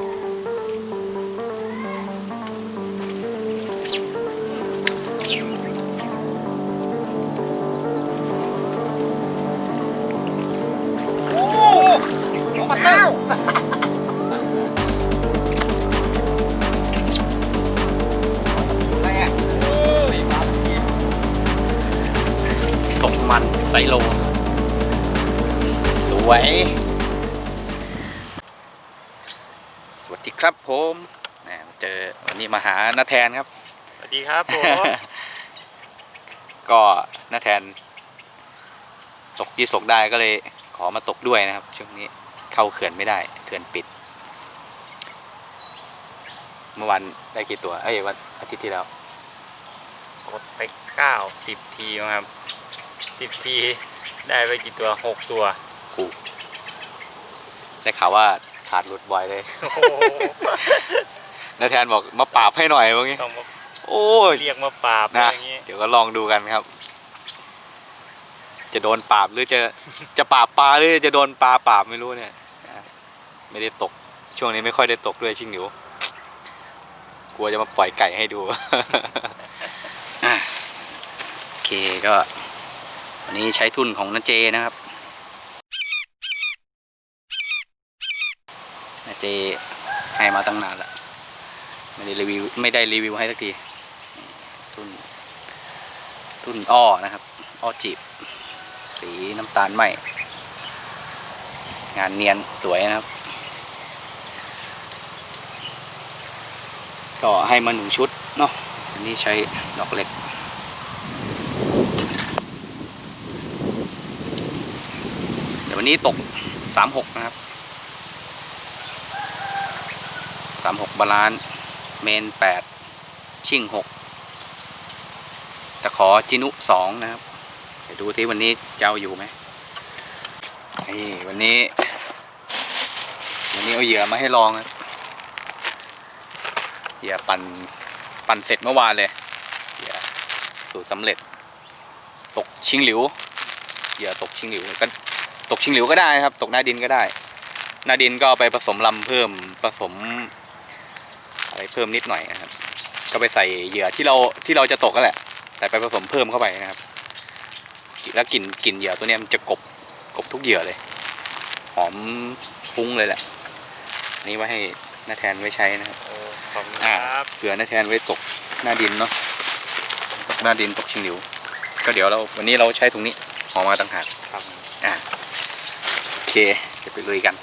โอ้ของปลาเต้าอะไรอะโอ้ยปลาเทียมสมมันไซโล สวย ครับผมแหมเจอวันนี้มาหาน้าแทนครับ สวัสดีครับผม ก็น้าแทน ตกยี่สกได้ก็เลยขอมาตกด้วยนะครับ ช่วงนี้เข้าเขื่อนไม่ได้เขื่อนปิด เมื่อวันได้กี่ตัว เอ้ยวันอาทิตย์ที่แล้ว กดไปเก้าสิบทีครับสิบทีได้ไปกี่ตัวหกตัวถูกได้ข่าวว่า ขาดหลุดบ่อยเลยโอ้โหน้าแทนบอกมาปราบให้หน่อยว่างี้ ต้องมาโอ้ยเรียกมาปราบอะไรนะอย่างงี้เดี๋ยวก็ลองดูกันครับ จะโดนปราบหรือจะ จะปราบปลาหรือจะโดนปลาปราบไม่รู้เนี่ยนะไม่ได้ตก ช่วงนี้ไม่ค่อยได้ตกด้วยชิงหนิวกลัวจะมาปล่อยไก่ให้ดูอะโอเคก็วันนี้ใช้ทุนของนาเจนะครับนา เจให้มาตั้งนานล้วไม่ได้รีวิวไม่ได้รีวิวให้สักทีทุนทุนอ้อนะครับ อ้อจีบ สีน้ำตาลไหมงานเนียนสวยนะครับ ก็ให้มาหนึ่งชุดเนาะอันนี้ใช้ดอกเล็กเดี๋ยววันนี้ตกสามหกนะครับ สามหกบาลานเมนแปดชิ่งหกตะขอจินุสองนะครับเดี๋ยวดูที่วันนี้เจ้าอยู่ไหมนี่วันนี้ วันนี้เอาเหยื่อมาให้ลองครับเหยื่อปั่นปั่นเสร็จเมื่อวานเลยเหยื่อสูตรสำเร็จ ตกชิงหลิวเหยื่อตกชิงหลิวก็ตกชิงหลิวก็ได้ครับ ตกหน้าดินก็ได้ หน้าดินก็ไปผสมลำเพิ่มผสม อะไรเพิ่มนิดหน่อยนะครับ ก็ไปใส่เหยื่อที่เราที่เราจะตกก็แหละ แต่ไปผสมเพิ่มเข้าไปนะครับ แล้วกลิ่นกลิ่นเหยื่อตัวเนี้ยมันจะกบกบทุกเหยื่อเลย หอมฟุ้งเลยแหละอันนี่ไว้ให้น้าแทนไว้ใช้นะครับโอ้ขอบคุณคอ่ารับเผื่อน้าแทนไว้ตกหน้าดินเนาะตกหน้าดินตกชิงหลิว ก็เดี๋ยวเราวันนี้เราใช้ถุงนี้หอมมาต่างหากครับอ่าโอเคเดี๋ยวไปลุยกัน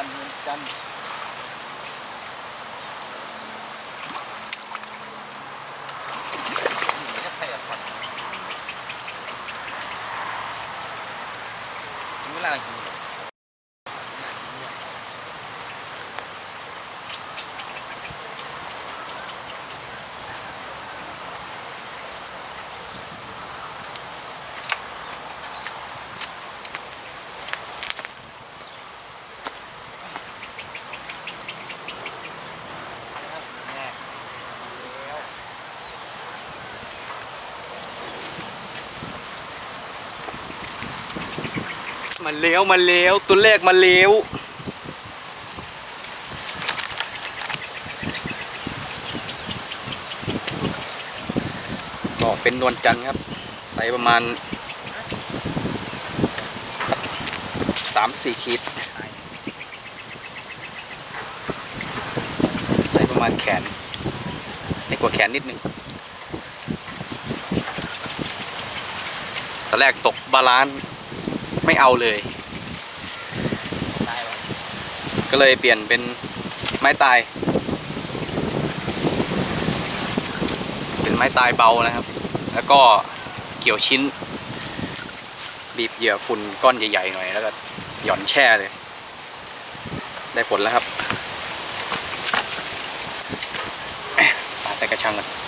จันทร์จันทร์จะเตะก่อนถึงเวลากิน มันเลี้ยวมันเลี้ยวตัวเลขมันเลี้ยวก็เป็นนวลจันทร์ครับใส่ประมาณสามสี่ขีดใส่ประมาณแขนเล็กกว่าแขนนิดนึงตอนแรกตกบาลานซ์ ไม่เอาเลย ก็เลยเปลี่ยนเป็นไม้ตาย เป็นไม้ตายเบานะครับ แล้วก็เกี่ยวชิ้น บีบเหยื่อฝุ่นก้อนใหญ่ๆหน่อยแล้วก็หย่อนแช่เลย ได้ผลแล้วครับ ใส่กระชังกัน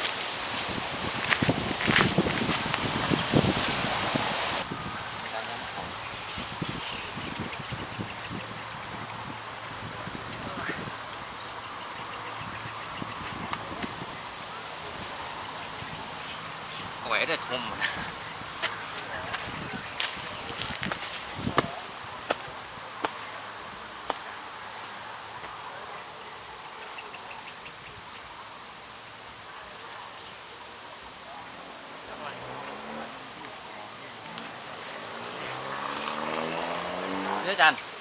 เนื้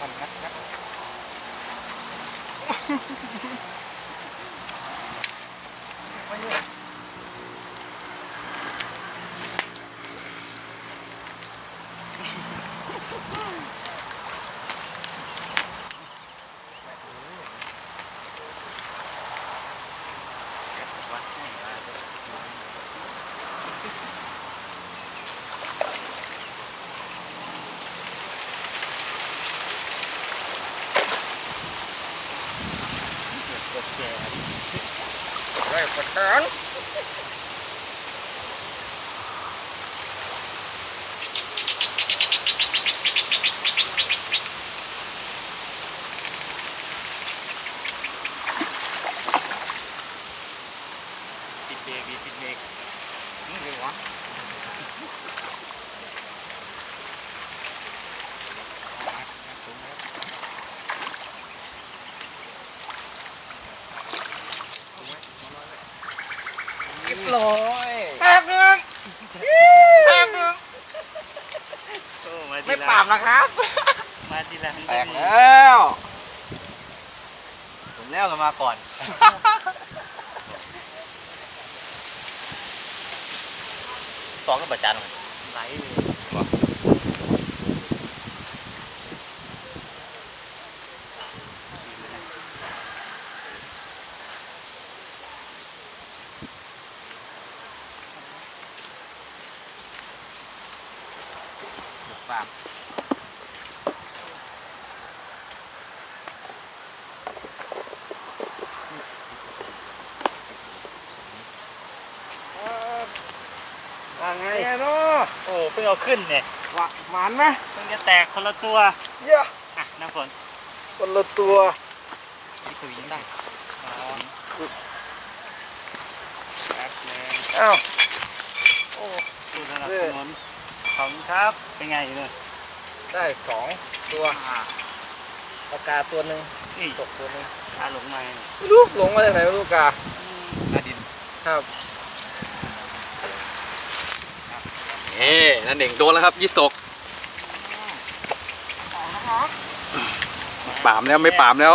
ตั้งคันงัดงั ไว้ประกัน ปิดเบรกปิดเบรก นี่เลยวะเรียบร้อยแป๊บนึงแป๊บนึงโอ้มาทีไม่ละปราบนะครับ มาทีละแตกแล้วผมแล้วกันมาก่อน สองกับประจันไหลเลย ว ฟาร์มว่าไงไงเนาะโอ้เพิ่งเอาขึ้นเนี่ยว่าหมานไหมเพิ่งจะแตกคนละตัวเยอะอะน้ำฝนคนละตัวนี่สวิงได้อ๋อแป๊บนึงอ้าว โอ้ดูสนับสนุนขอบ คุณครับ เป็นไงอยู่เนี่ยได้สองตัวปากกาตัวหนึ่งนี่ตกตัวหนึ่งอาหลงไม้ไม่รู้หลงมาจากไหนไม่รู้กาหน้าดินครับเอ๊นั่นเด่งโดนแล้วครับยี่สกปามแล้วไม่ปามแล้ว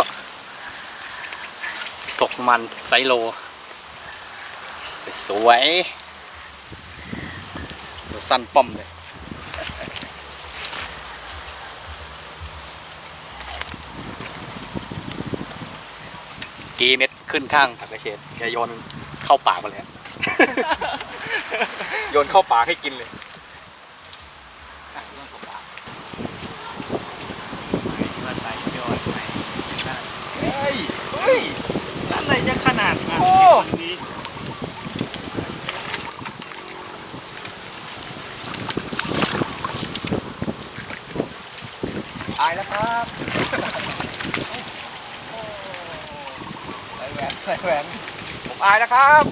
สกมันไซโล สวยตัวสั้นป้อมเลย กีเม็ดขึ้นข้างผักกระเฉดแกโยนเข้าปากมาเลยอะโยนเข้าปากให้กินเลยอะเรื่องของปลามาใส่ยอดไหมเฮ้ยเฮ้ยอะไรจะขนาดนั้นโอ้คนนี้ตายแล้วครับ ใส่แหวนใส่แหวนผมอายแล้วครับ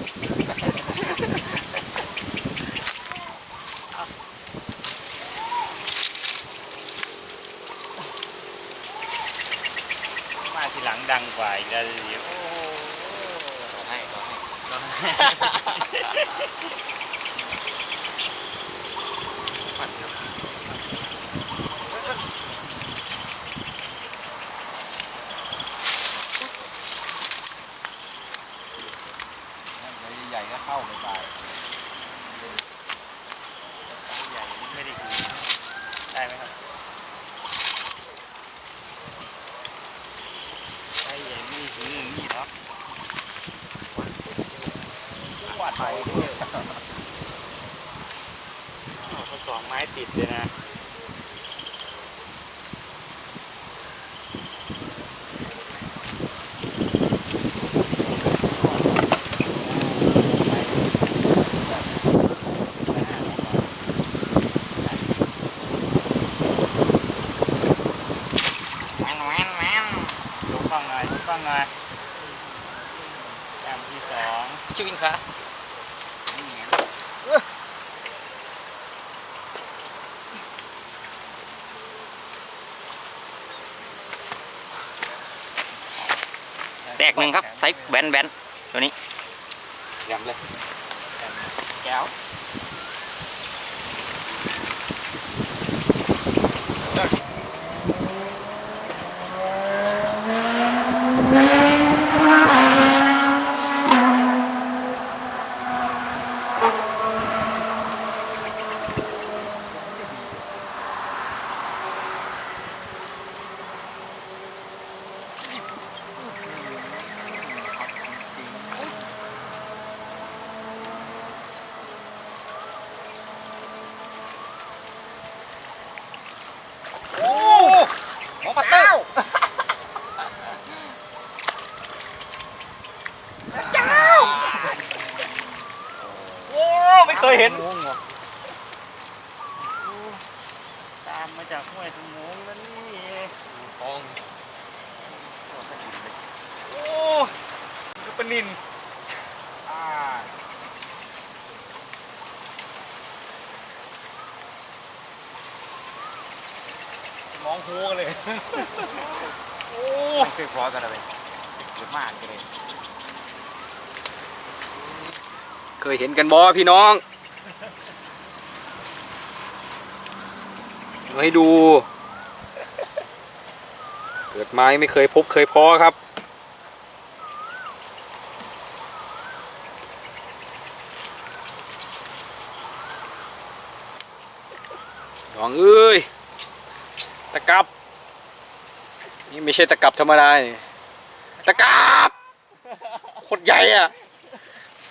มาทีหลังดังกว่าอีกแล้วดิโอ้ขอให้ขอให้ใหญ่ๆก็เข้าไปไป ใหญ่ไม่ได้คือได้ไหมครับไอ้ใหญ่ไม่ได้คืออย่างนี้หรอก วาดไปด้วย อ้าวเขาสองไม้ติดเลยนะ แหวนแหวนแหวน ดูฟังหน่อยดูฟังหน่อยแต้มที่สอง ชื่อวินคะ แตกหนึ่งครับไซส์แบนแบนตัวนี้ยำเลยแก้ว โอ้หมอปัตเต้า โอ้ไม่เคยเห็น ตามมาจากห้วยสมงแล้วนี่ ทอง โอ้คือปลา นินอ่ามองหูกันเลย โอ้ไม่เคยพอกันเลยเยอะมากเลย เคยเห็นกันบอพี่น้องมาให้ดู เกิดไม้ไม่เคยพบเคยพอครับ น้องเอ้ยตะกับนี่ไม่ใช่ตะกับธรรมดาตะกับโคตรใหญ่อะ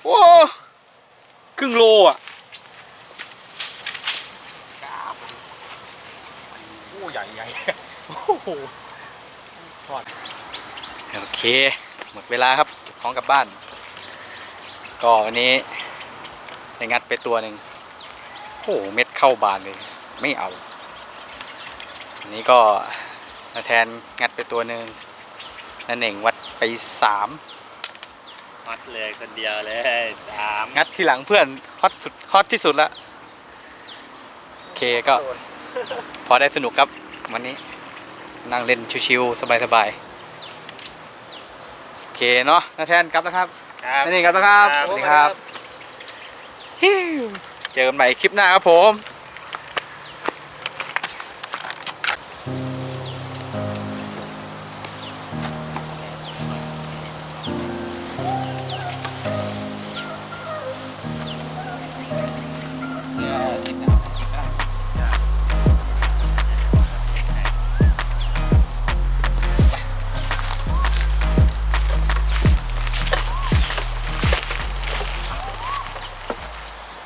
โอ้ครึ่งโลอะใหญ่ใหญ่โอ้โหโอเค หมดเวลาครับเก็บของกลับบ้าน ก็วันนี้ได้งัดไปตัวหนึ่งโอ้เม็ดเข้าบานเลย ไม่เอา อันนี้ก็นาแทนงัดไปตัวหนึ่งนั่นเองวัดไปสามมัดเลยคนเดียวเลยสามงัดที่หลังเพื่อนฮอตสุดฮอตที่สุดละโอเคก็ พอได้สนุกครับวันนี้ นั่งเล่นชิวๆสบายๆโอเคเนาะนาแทนกลับแล้วครับครับนั่นเองครับนะครับสวัสดีครับฮิวเจอกันใหม่คลิปหน้าครับผม